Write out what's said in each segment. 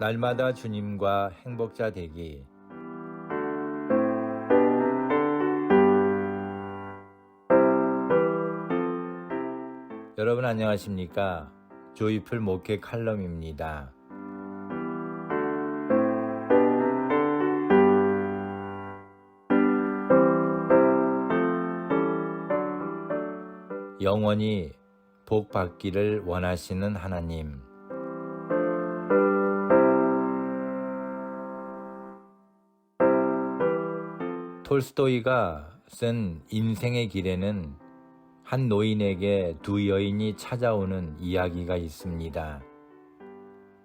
날마다 주님과 행복자 되기. 여러분 안녕하십니까? 조이풀 목회 칼럼입니다. 영원히 복 받기를 원하시는 하나님. 톨스토이가 쓴 인생의 길에는 한 노인에게 두 여인이 찾아오는 이야기가 있습니다.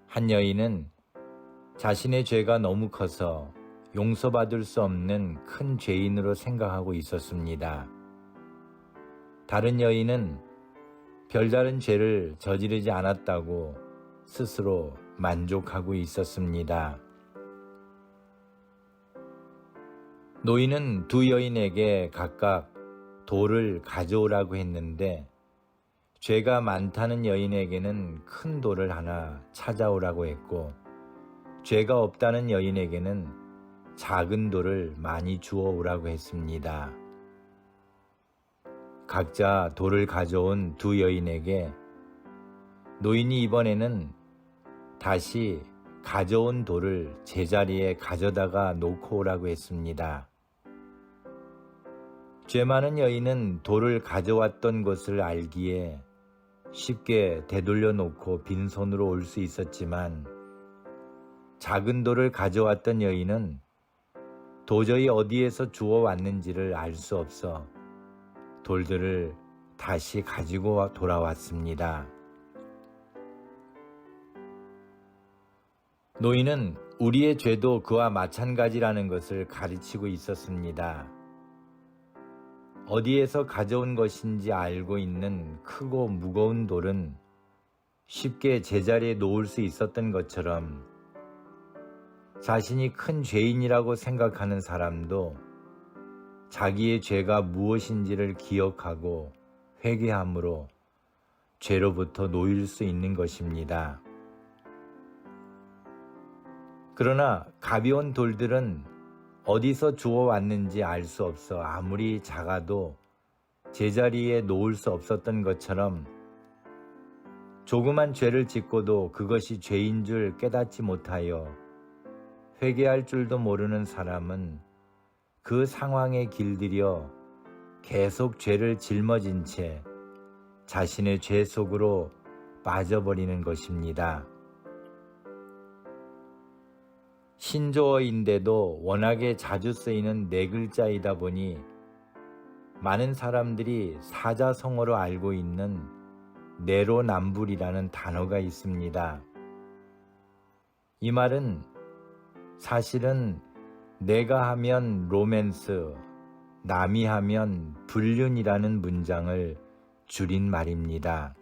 한 여인은 자신의 죄가 너무 커서 용서받을 수 없는 큰 죄인으로 생각하고 있었습니다. 다른 여인은 별다른 죄를 저지르지 않았다고 스스로 만족하고 있었습니다. 노인은 두 여인에게 각각 돌을 가져오라고 했는데 죄가 많다는 여인에게는 큰 돌을 하나 찾아오라고 했고 죄가 없다는 여인에게는 작은 돌을 많이 주워 오라고 했습니다. 각자 돌을 가져온 두 여인에게 노인이 이번에는 다시 가져온 돌을 제자리에 가져다가 놓고 오라고 했습니다. 죄 많은 여인은 돌을 가져왔던 것을 알기에 쉽게 되돌려 놓고 빈손으로 올 수 있었지만 작은 돌을 가져왔던 여인은 도저히 어디에서 주워 왔는지를 알 수 없어 돌들을 다시 가지고 돌아왔습니다. 노인은 우리의 죄도 그와 마찬가지라는 것을 가르치고 있었습니다. 어디에서 가져온 것인지 알고 있는 크고 무거운 돌은 쉽게 제자리에 놓을 수 있었던 것처럼 자신이 큰 죄인이라고 생각하는 사람도 자기의 죄가 무엇인지를 기억하고 회개함으로 죄로부터 놓일 수 있는 것입니다. 그러나 가벼운 돌들은 어디서 주워왔는지 알 수 없어 아무리 작아도 제자리에 놓을 수 없었던 것처럼 조그만 죄를 짓고도 그것이 죄인 줄 깨닫지 못하여 회개할 줄도 모르는 사람은 그 상황에 길들여 계속 죄를 짊어진 채 자신의 죄 속으로 빠져버리는 것입니다. 신조어인데도 워낙에 자주 쓰이는 네 글자이다 보니 많은 사람들이 사자성어로 알고 있는 내로남불이라는 단어가 있습니다. 이 말은 사실은 내가 하면 로맨스, 남이 하면 불륜이라는 문장을 줄인 말입니다.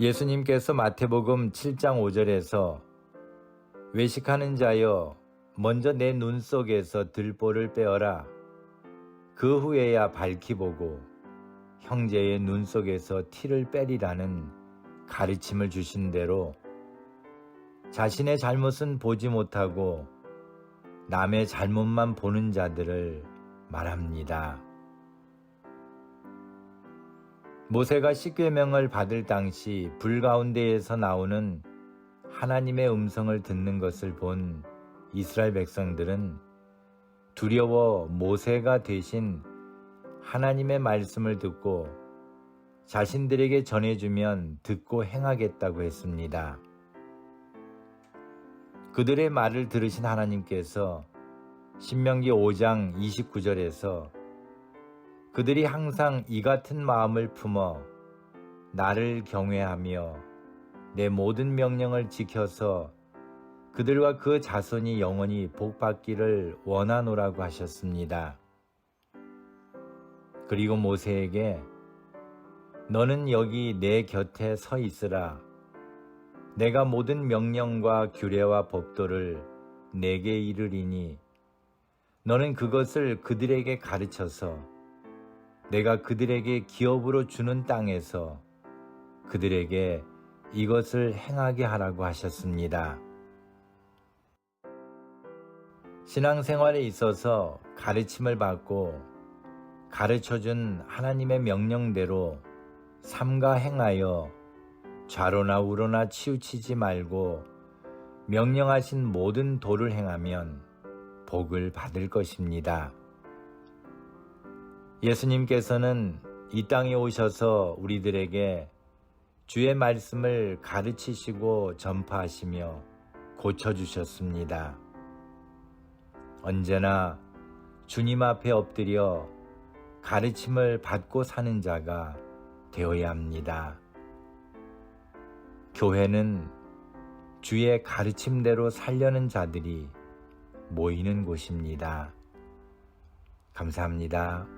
예수님께서 마태복음 7장 5절에서 외식하는 자여 먼저 내 눈 속에서 들보를 빼어라 그 후에야 밝히 보고 형제의 눈 속에서 티를 빼리라는 가르침을 주신 대로 자신의 잘못은 보지 못하고 남의 잘못만 보는 자들을 말합니다. 모세가 십계명을 받을 당시 불 가운데에서 나오는 하나님의 음성을 듣는 것을 본 이스라엘 백성들은 두려워 모세가 대신 하나님의 말씀을 듣고 자신들에게 전해주면 듣고 행하겠다고 했습니다. 그들의 말을 들으신 하나님께서 신명기 5장 29절에서 그들이 항상 이 같은 마음을 품어 나를 경외하며 내 모든 명령을 지켜서 그들과 그 자손이 영원히 복받기를 원하노라고 하셨습니다. 그리고 모세에게 너는 여기 내 곁에 서 있으라. 내가 모든 명령과 규례와 법도를 내게 이르리니 너는 그것을 그들에게 가르쳐서 내가 그들에게 기업으로 주는 땅에서 그들에게 이것을 행하게 하라고 하셨습니다. 신앙생활에 있어서 가르침을 받고 가르쳐준 하나님의 명령대로 삼가 행하여 좌로나 우로나 치우치지 말고 명령하신 모든 도를 행하면 복을 받을 것입니다. 예수님께서는 이 땅에 오셔서 우리들에게 주의 말씀을 가르치시고 전파하시며 고쳐주셨습니다. 언제나 주님 앞에 엎드려 가르침을 받고 사는 자가 되어야 합니다. 교회는 주의 가르침대로 살려는 자들이 모이는 곳입니다. 감사합니다.